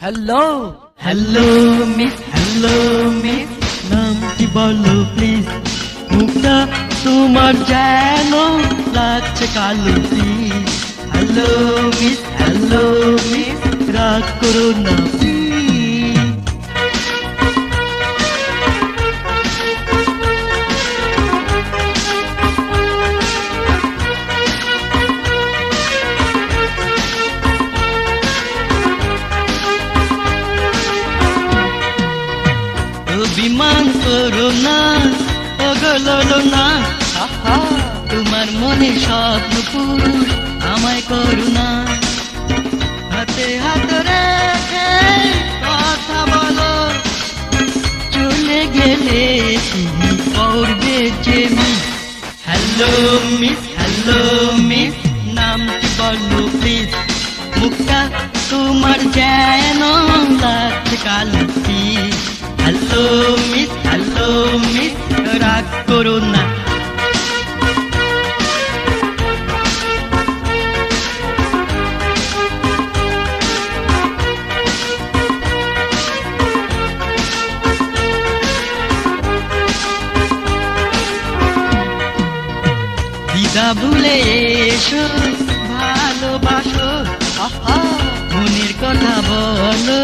Hello hello miss hello miss নামটি বলো please মুখটা তোমার যেন লাগছে কালো please hello miss hello miss রাগ করো না প্লিজ অভিমান করো না ওগলো না তোমার মনে স্বপ্ন পুরুষ আমায় করুণা হাতে হাত রেখে কথা বলো। চলে গেলে তুমি করবে যে হ্যালো, মিস হ্যালো, মিস, নামটি বলো, প্লিজ। মুখটা তোমার যেন লাগছে কালো হ্যালো মিস হ্যালো মিস রাগ করো না ভুলে এসো ভালোবাসো। আহা, মনের কথা বলো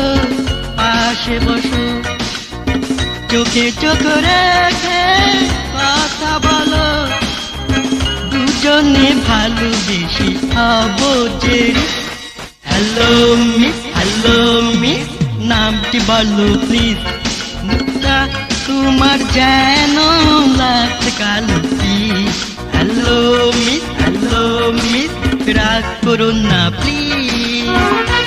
পাশে বসো। চোখে চোখ রেখে কথা বলো। দুজনে ভালোবেসে হব যে হ্যালো মিস হ্যালো মিস নামটি বলো প্লিজ মুখটা তোমার যেন লাগছে কালো হ্যালো মিস হ্যালো মিস রাগ করো না প্লিজ